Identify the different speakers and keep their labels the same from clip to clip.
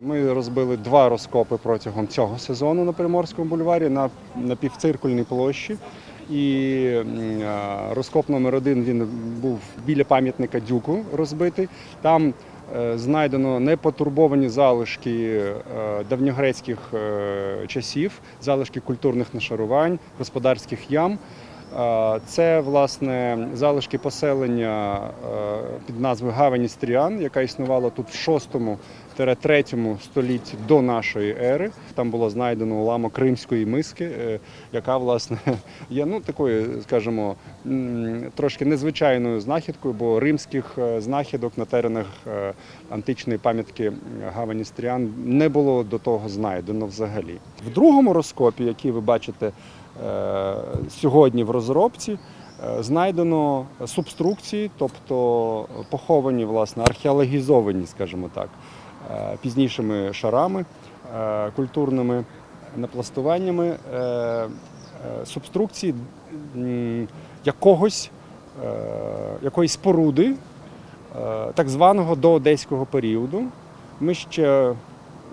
Speaker 1: Ми розбили два розкопи протягом цього сезону на Приморському бульварі на, на півциркульній площі. І розкоп номер один він був біля пам'ятника Дюку розбитий. Там е, знайдено непотурбовані залишки е, давньогрецьких е, часів, залишки культурних нашарувань, господарських ям. Це власне залишки поселення під назвою Гавані Стріан, яка існувала тут в 6-3 столітті до нашої ери. Там було знайдено уламок кримської миски, е, яка власне є ну такою, скажімо, трошки незвичайною знахідкою, бо римських е, знахідок на теренах е, античної пам'ятки Гавані Стріан не було до того знайдено взагалі. В другому розкопі, який ви бачите сьогодні в розробці, знайдено субструкції, тобто поховані, власне, археологізовані, скажімо так, пізнішими шарами е, культурними напластуваннями е, е, субструкції якогось, е, якоїсь споруди, е, так званого доодеського періоду. Ми ще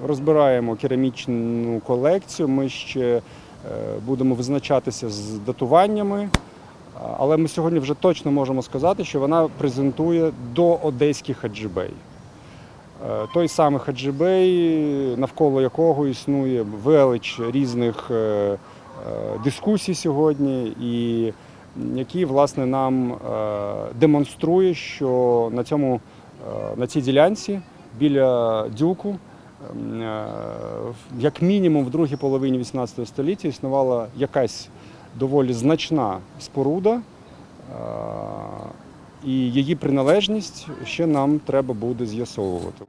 Speaker 1: розбираємо керамічну колекцію, ми ще е, будемо визначатися з датуваннями. Але ми сьогодні вже точно можемо сказати, що вона презентує до одеських. Е, Той самий хаджибей, навколо якого існує велич різних е, е, дискусій сьогодні, і який власне нам демонструє, що на цьому на цій ділянці біля дюку. Як мінімум в другій половині 18 століття існувала якась доволі значна споруда, і її приналежність ще нам треба буде з'ясовувати.